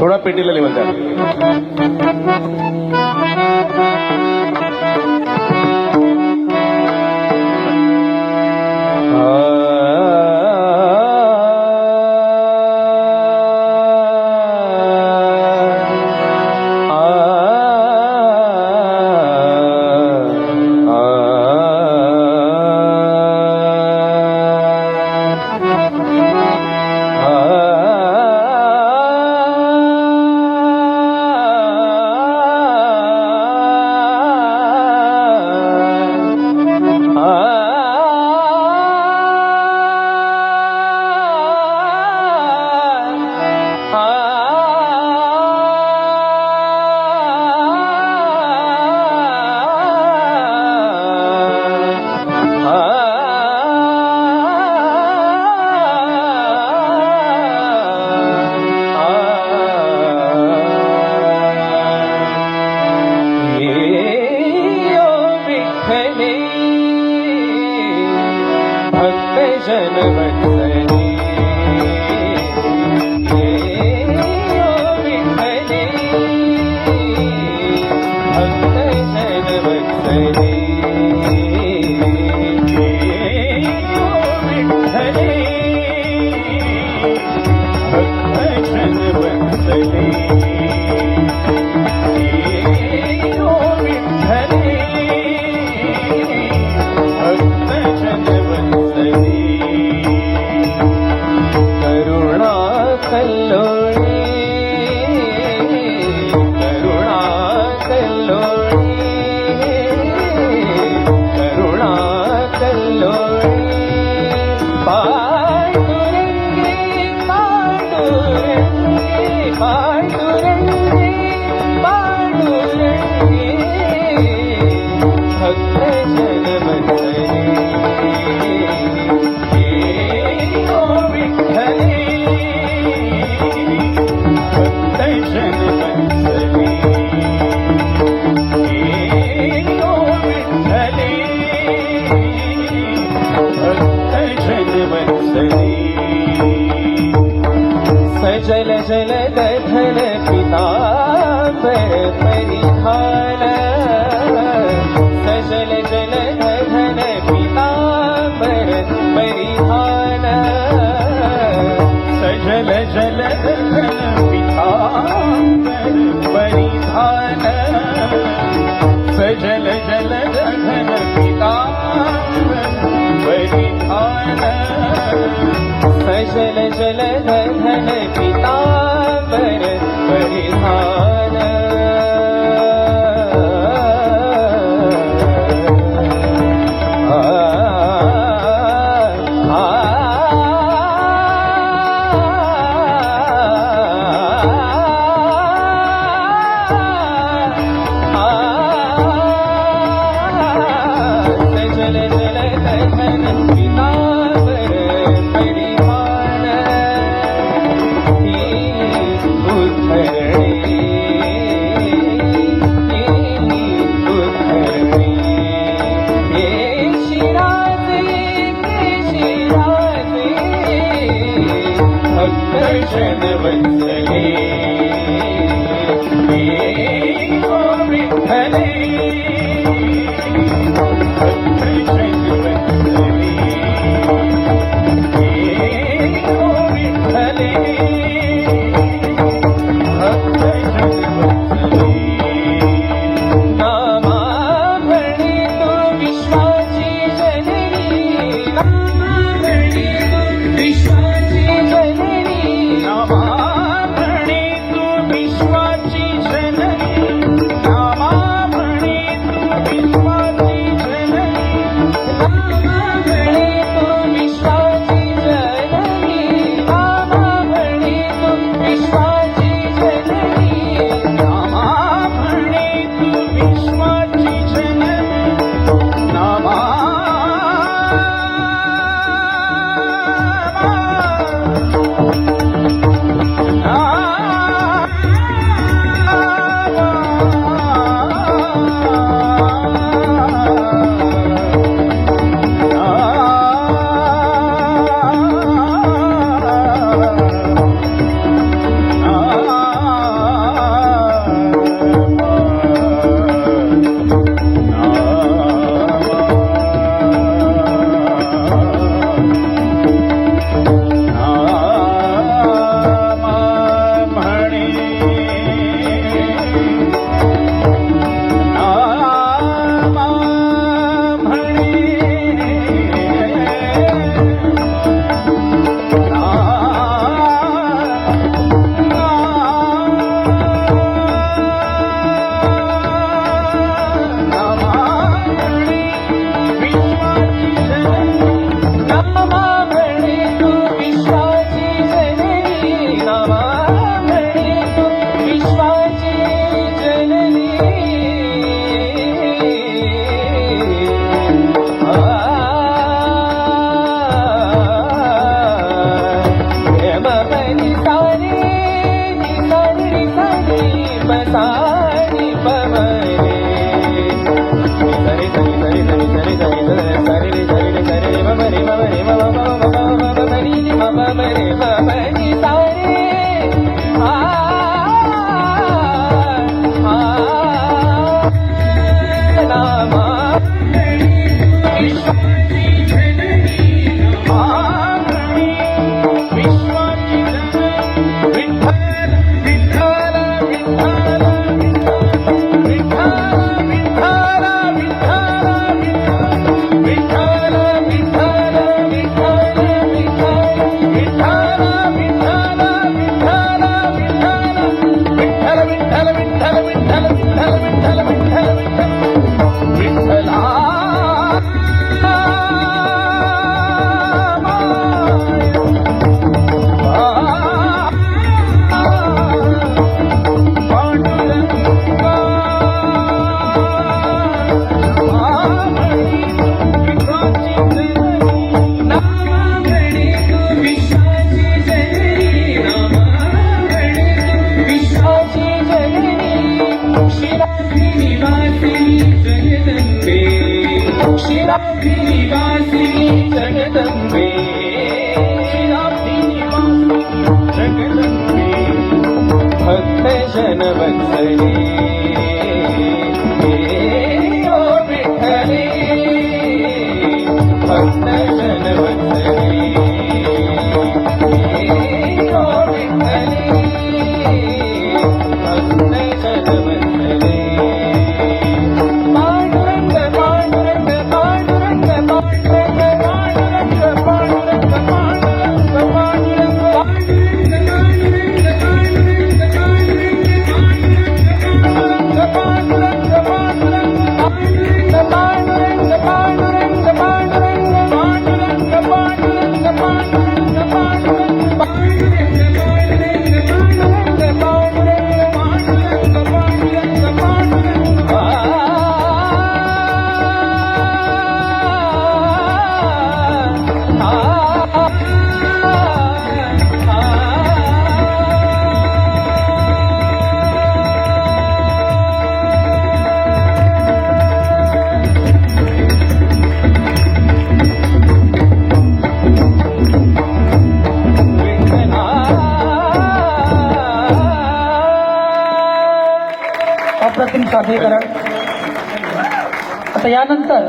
थोडा पेटीला लेवल द्या. जन्म जलदधन पिताम्बर परिधान सजल जलदधन पिताम्बर परिधान सजल पिता पिताम्बर परिधान सजल जलदधन पिता परिधान सजल जलधन पिता दर्शनवन्तले Bye. जगदम्बा। हे करा. आता यानंतर